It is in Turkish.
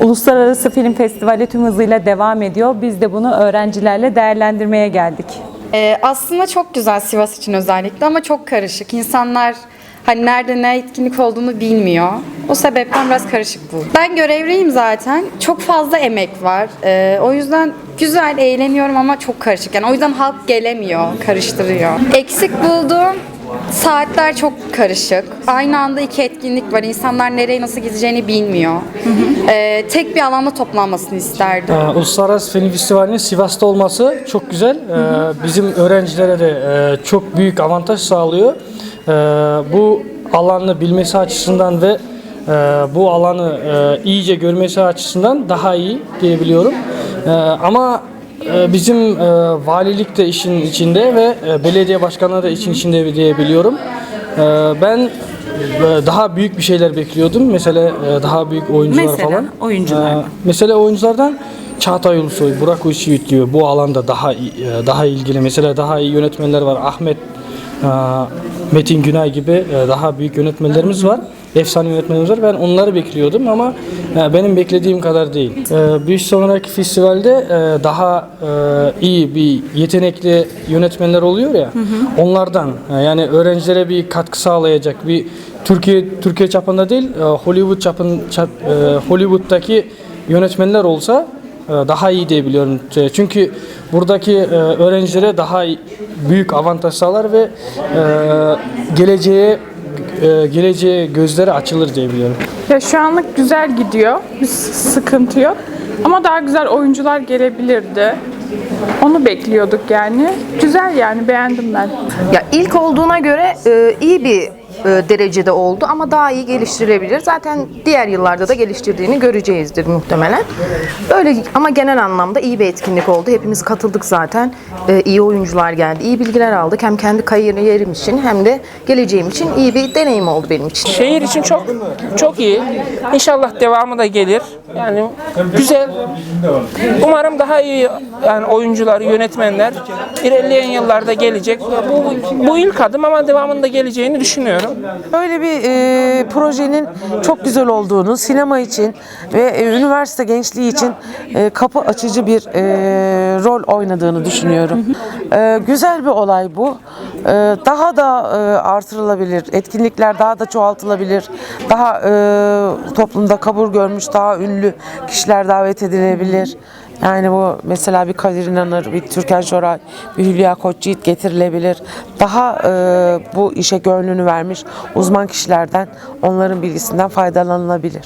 Uluslararası Film Festivali tüm hızıyla devam ediyor. Biz de bunu öğrencilerle değerlendirmeye geldik. Ee, aslında çok güzel Sivas için özellikle ama çok karışık. İnsanlar hani nerede ne etkinlik olduğunu bilmiyor. O sebepten biraz karışık bu. Ben görevliyim zaten. Çok fazla emek var. Ee, o yüzden güzel, eğleniyorum ama çok karışık. Yani o yüzden halk gelemiyor, karıştırıyor. Eksik bulduğum saatler çok karışık. Aynı anda iki etkinlik var. İnsanlar nereye nasıl gideceğini bilmiyor. Ee, tek bir alanda toplanmasını isterdim. Ee, Uluslararası Film Festivali'nin Sivas'ta olması çok güzel. Ee, Bizim öğrencilere de e, çok büyük avantaj sağlıyor. Ee, Bu alanı bilmesi açısından ve e, bu alanı e, iyice görmesi açısından daha iyi diyebiliyorum. Ee, Ama e, bizim e, valilik de işin içinde ve e, belediye başkanları da işin içinde diyebiliyorum. Ee, Ben e, daha büyük bir şeyler bekliyordum. Mesela daha büyük oyuncular Mesela falan. oyunculardan? Ee, Mesela oyunculardan Çağatay Ulusoy, Burak Uyçivit diyor bu alanda daha daha ilgili. Mesela daha iyi yönetmenler var. Ahmet Metin Günay gibi daha büyük yönetmenlerimiz var. Efsane yönetmenlerimiz var. Ben onları bekliyordum ama e, benim beklediğim kadar değil. E, Bir sonraki festivalde e, daha iyi bir yetenekli yönetmenler oluyor ya. Onlardan yani öğrencilere bir katkı sağlayacak bir Türkiye Türkiye çapında değil Hollywood çapın çap, Hollywood'daki yönetmenler olsa daha iyi diye biliyorum. E, Çünkü buradaki öğrencilere daha büyük avantaj sağlar ve geleceğe e, geleceğe gözleri açılır diye biliyorum. Ya şu anlık güzel gidiyor. Bir sıkıntı yok. Ama daha güzel oyuncular gelebilirdi. Onu bekliyorduk yani. Güzel yani beğendim ben. Ya ilk olduğuna göre e, iyi bir derecede oldu ama daha iyi geliştirilebilir. Zaten diğer yıllarda da geliştirdiğini göreceğizdir muhtemelen. Böyle ama genel anlamda iyi bir etkinlik oldu. Hepimiz katıldık zaten. E, iyi oyuncular geldi. iyi bilgiler aldık. Hem kendi kariyerim için hem de geleceğim için iyi bir deneyim oldu benim için. Şehir için çok çok iyi. İnşallah devamı da gelir. Yani güzel. Umarım daha iyi yani oyuncular, yönetmenler ilerleyen yıllarda gelecek. Bu, bu ilk adım ama devamında geleceğini düşünüyorum. Böyle bir e, projenin çok güzel olduğunu, sinema için ve e, üniversite gençliği için e, kapı açıcı bir e, rol oynadığını düşünüyorum. E, güzel bir olay bu. E, daha da e, artırılabilir, etkinlikler daha da çoğaltılabilir. Daha e, toplumda kabul görmüş, daha ünlü kişiler davet edilebilir. Yani bu mesela bir Kadir İnanır, bir Türkan Şoray, bir Hülya Koçyiğit getirilebilir. Daha e, bu işe gönlünü vermiş uzman kişilerden onların bilgisinden faydalanılabilir.